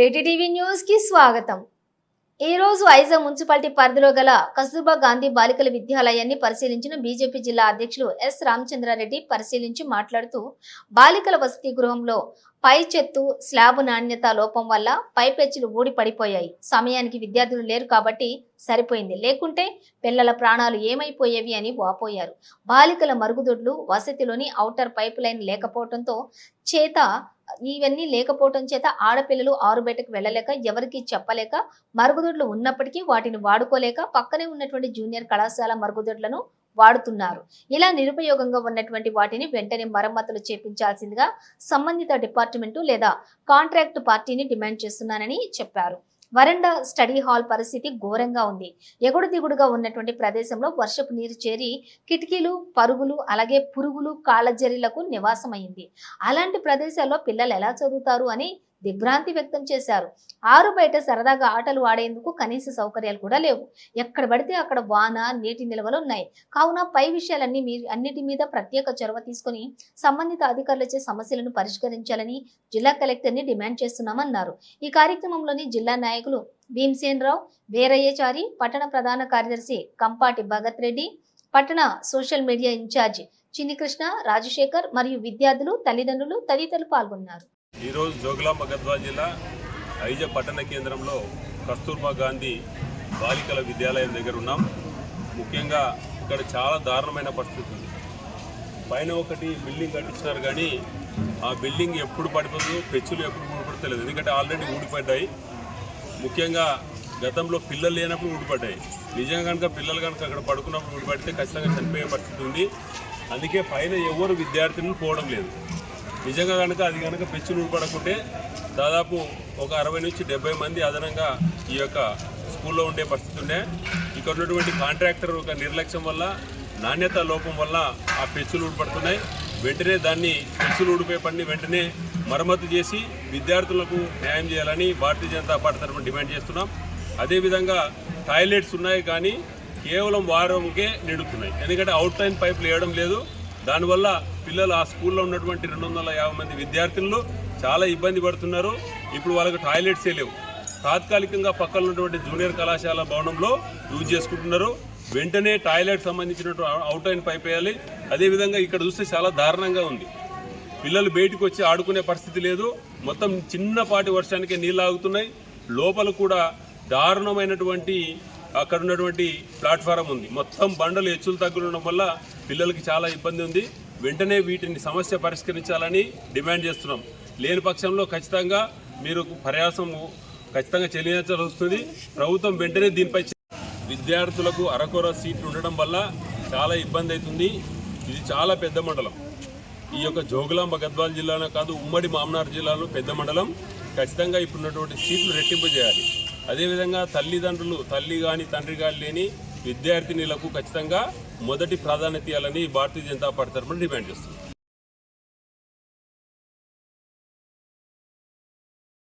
త్రీటీ TV న్యూస్కి స్వాగతం. ఈ రోజు వైజాగ్ మున్సిపాలిటీ పరిధిలో గల కస్తూర్బా గాంధీ బాలికల విద్యాలయాన్ని పరిశీలించిన బీజేపీ జిల్లా అధ్యక్షులు ఎస్ రామచంద్రారెడ్డి పరిశీలించి మాట్లాడుతూ బాలికల వసతి గృహంలో పై చెత్తు స్లాబ్ నాణ్యత లోపం వల్ల పై పెచ్చులు ఊడి పడిపోయాయి. సమయానికి విద్యార్థులు లేరు కాబట్టి సరిపోయింది. లేకుంటే పిల్లల ప్రాణాలు ఏమైపోయేవి అని వాపోయారు. బాలికల మరుగుదొడ్లు వసతిలోని ఔటర్ పైప్ లైన్ లేకపోవడంతో చేత ఇవన్నీ లేకపోవటం చేత ఆడపిల్లలు ఆరు బయటకు వెళ్ళలేక ఎవరికి చెప్పలేక మరుగుదొడ్లు ఉన్నప్పటికీ వాటిని వాడుకోలేక పక్కనే ఉన్నటువంటి జూనియర్ కళాశాల మరుగుదొడ్లను వాడుతున్నారు. ఇలా నిరుపయోగంగా ఉన్నటువంటి వాటిని వెంటనే మరమ్మతులు చేపించాల్సిందిగా సంబంధిత డిపార్ట్మెంటు లేదా కాంట్రాక్ట్ పార్టీని డిమాండ్ చేస్తున్నానని చెప్పారు. వరండా స్టడీ హాల్ పరిస్థితి ఘోరంగా ఉంది. ఎగుడు దిగుడుగా ఉన్నటువంటి ప్రదేశంలో వర్షపు నీరు చేరి కిటికీలు పరుగులు అలాగే పురుగులు కాళ్ళజరీలకు నివాసమైంది. అలాంటి ప్రదేశాల్లో పిల్లలు ఎలా చదువుతారు అని దిగ్భ్రాంతి వ్యక్తం చేశారు. ఆరు బయట సరదాగా ఆటలు ఆడేందుకు కనీస సౌకర్యాలు కూడా లేవు. ఎక్కడ పడితే అక్కడ వాన నీటి నిల్వలు ఉన్నాయి. కావున పై విషయాలన్నీ మీ అన్నిటి మీద ప్రత్యేక చొరవ తీసుకొని సంబంధిత అధికారులచే సమస్యలను పరిష్కరించాలని జిల్లా కలెక్టర్ని డిమాండ్ చేస్తున్నామన్నారు. ఈ కార్యక్రమంలోని జిల్లా నాయకులు భీమసేనరావు వీరయ్యచారి పట్టణ ప్రధాన కార్యదర్శి కంపాటి భగత్ రెడ్డి పట్టణ social media in charge Chinnikrishna Rajasekhar మరియు విద్యార్థులు తల్లిదండ్రులు తదితరులు పాల్గొన్నారు. ఈరోజు జోగులాంబ గద్వాల్ జిల్లా ఐజ పట్టణ కేంద్రంలో కస్తూర్బా గాంధీ బాలికల విద్యాలయం దగ్గర ఉన్నాం. ముఖ్యంగా ఇక్కడ చాలా దారుణమైన పరిస్థితి ఉంది. పైన ఒకటి బిల్డింగ్ కట్టించినారు కానీ ఆ బిల్డింగ్ ఎప్పుడు పడిపోతుందో పెచ్చులు ఎప్పుడు ఊడిపడతలేదు ఎందుకంటే ఆల్రెడీ ఊడిపడ్డాయి. ముఖ్యంగా గతంలో పిల్లలు లేనప్పుడు ఊడిపడ్డాయి. నిజంగా కనుక పిల్లలు కనుక అక్కడ పడుకున్నప్పుడు ఊడిపడితే ఖచ్చితంగా చనిపోయే పరిస్థితి ఉంది. అందుకే పైన ఎవరు విద్యార్థులను పోవడం లేదు. నిజంగా కనుక అది కనుక పెచ్చులు నూడిపడకుంటే దాదాపు ఒక అరవై నుంచి డెబ్బై మంది అదనంగా ఈ యొక్క స్కూల్లో ఉండే పరిస్థితి ఉండే. ఇక్కడ ఉన్నటువంటి కాంట్రాక్టర్ యొక్క నిర్లక్ష్యం వల్ల నాణ్యత లోపం వల్ల ఆ పెచ్చులు ఊడిపడుతున్నాయి. వెంటనే దాన్ని పెచ్చులు ఊడిపోయే పని వెంటనే మరమ్మతు చేసి విద్యార్థులకు న్యాయం చేయాలని భారతీయ జనతా పార్టీ తరఫున డిమాండ్ చేస్తున్నాం. అదేవిధంగా టాయిలెట్స్ ఉన్నాయి కానీ కేవలం వారంకే నిండుతున్నాయి. ఎందుకంటే అవుట్ లైన్ పైపులు వేయడం లేదు. దానివల్ల పిల్లలు ఆ స్కూల్లో ఉన్నటువంటి రెండు వందల యాభై మంది విద్యార్థులు చాలా ఇబ్బంది పడుతున్నారు. ఇప్పుడు వాళ్ళకి టాయిలెట్సే లేవు. తాత్కాలికంగా పక్కన ఉన్నటువంటి జూనియర్ కళాశాల భవనంలో యూజ్ చేసుకుంటున్నారు. వెంటనే టాయిలెట్ సంబంధించినటువంటి అవుట్ లైన్ పైప్ వేయాలి. అదేవిధంగా ఇక్కడ చూస్తే చాలా దారుణంగా ఉంది. పిల్లలు బయటకు వచ్చి ఆడుకునే పరిస్థితి లేదు. మొత్తం చిన్నపాటి వర్షానికే నీళ్ళు ఆగుతున్నాయి. లోపల కూడా దారుణమైనటువంటి అక్కడ ఉన్నటువంటి ప్లాట్ఫారం ఉంది. మొత్తం బండలు హెచ్చులు తగ్గుఉండడం వల్ల పిల్లలకి చాలా ఇబ్బంది ఉంది. వెంటనే వీటిని సమస్య పరిష్కరించాలని డిమాండ్ చేస్తున్నాం. లేని పక్షంలో ఖచ్చితంగా మీరు ప్రయాసం ఖచ్చితంగా చెల్లించాల్సి వస్తుంది. ప్రభుత్వం వెంటనే దీనిపై విద్యార్థులకు అరకొర సీట్లు ఉండడం వల్ల చాలా ఇబ్బంది అవుతుంది. ఇది చాలా పెద్ద మండలం. ఈ యొక్క జోగులాంబ గద్వాల జిల్లాలో కాదు ఉమ్మడి మామనార్ జిల్లాలో పెద్ద మండలం. ఖచ్చితంగా ఇప్పుడున్నటువంటి సీట్లు రెట్టింపు చేయాలి. అదేవిధంగా తల్లిదండ్రులు తల్లి కానీ తండ్రి కానీ లేని విద్యార్థినిలకు ఖచ్చితంగా మొదటి ప్రాధాన్యత ఇవ్వాలని భారతీయ జనతా పార్టీ తరఫున డిమాండ్ చేస్తుంది.